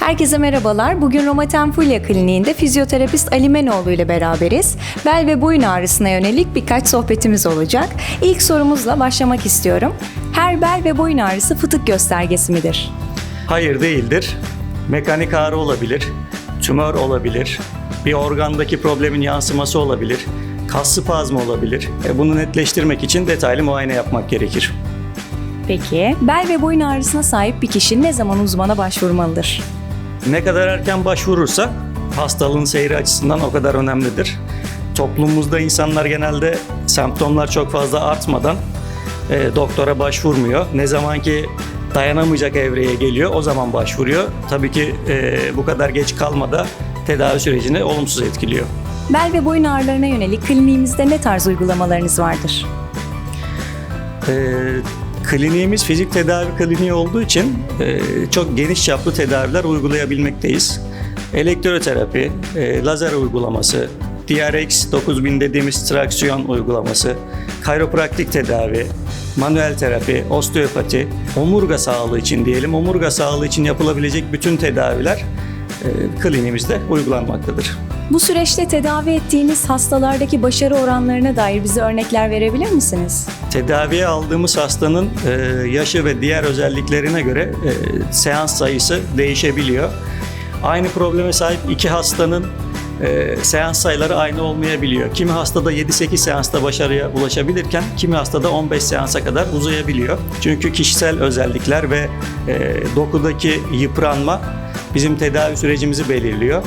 Herkese merhabalar. Bugün Romaten Fulya Kliniği'nde fizyoterapist Ali Menoğlu ile beraberiz. Bel ve boyun ağrısına yönelik birkaç sohbetimiz olacak. İlk sorumuzla başlamak istiyorum. Her bel ve boyun ağrısı fıtık göstergesi midir? Hayır değildir. Mekanik ağrı olabilir, tümör olabilir, bir organdaki problemin yansıması olabilir, kas spazmı olabilir. E, bunu netleştirmek için detaylı muayene yapmak gerekir. Peki, bel ve boyun ağrısına sahip bir kişi ne zaman uzmana başvurmalıdır? Ne kadar erken başvurursa hastalığın seyri açısından o kadar önemlidir. Toplumumuzda insanlar genelde semptomlar çok fazla artmadan e, doktora başvurmuyor. Ne zaman ki dayanamayacak evreye geliyor o zaman başvuruyor. Tabii ki e, bu kadar geç kalmada tedavi sürecini olumsuz etkiliyor. Bel ve boyun ağrılarına yönelik kliniğimizde ne tarz uygulamalarınız vardır? E, kliniğimiz fizik tedavi kliniği olduğu için e, çok geniş çaplı tedaviler uygulayabilmekteyiz. Elektroterapi, e, lazer uygulaması, DRX 9000 dediğimiz traksiyon uygulaması, kayropraktik tedavi, manuel terapi, osteopati, omurga sağlığı için diyelim, omurga sağlığı için yapılabilecek bütün tedaviler e, kliniğimizde uygulanmaktadır. Bu süreçte tedavi ettiğiniz hastalardaki başarı oranlarına dair bize örnekler verebilir misiniz? Tedaviye aldığımız hastanın e, yaşı ve diğer özelliklerine göre e, seans sayısı değişebiliyor. Aynı probleme sahip iki hastanın e, seans sayıları aynı olmayabiliyor. Kimi hastada 7-8 seansta başarıya ulaşabilirken kimi hastada 15 seansa kadar uzayabiliyor. Çünkü kişisel özellikler ve e, dokudaki yıpranma bizim tedavi sürecimizi belirliyor.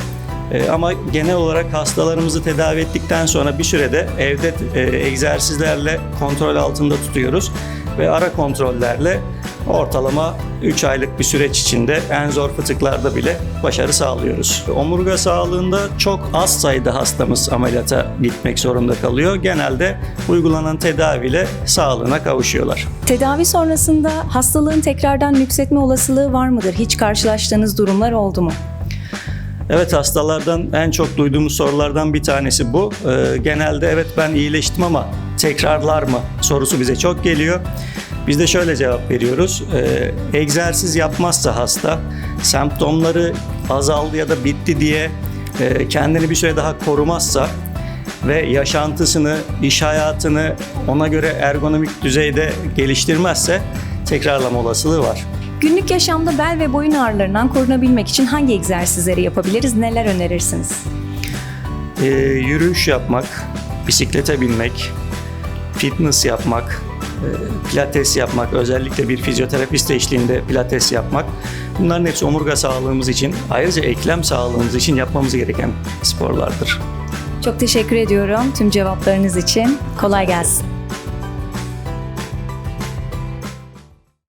E, ama genel olarak hastalarımızı tedavi ettikten sonra bir sürede evde e, egzersizlerle kontrol altında tutuyoruz ve ara kontrollerle ortalama 3 aylık bir süreç içinde en zor fıtıklarda bile başarı sağlıyoruz. Omurga sağlığında çok az sayıda hastamız ameliyata gitmek zorunda kalıyor. Genelde uygulanan tedaviyle sağlığına kavuşuyorlar. Tedavi sonrasında hastalığın tekrardan nüksetme olasılığı var mıdır? Hiç karşılaştığınız durumlar oldu mu? Evet hastalardan en çok duyduğumuz sorulardan bir tanesi bu. Ee, genelde evet ben iyileştim ama tekrarlar mı sorusu bize çok geliyor. Biz de şöyle cevap veriyoruz. Ee, egzersiz yapmazsa hasta, semptomları azaldı ya da bitti diye e, kendini bir süre daha korumazsa ve yaşantısını, iş hayatını ona göre ergonomik düzeyde geliştirmezse tekrarlama olasılığı var. Günlük yaşamda bel ve boyun ağrılarından korunabilmek için hangi egzersizleri yapabiliriz? Neler önerirsiniz? Ee, yürüyüş yapmak, bisiklete binmek, fitness yapmak, e, pilates yapmak, özellikle bir fizyoterapist eşliğinde pilates yapmak. Bunların hepsi omurga sağlığımız için, ayrıca eklem sağlığımız için yapmamız gereken sporlardır. Çok teşekkür ediyorum tüm cevaplarınız için. Kolay gelsin.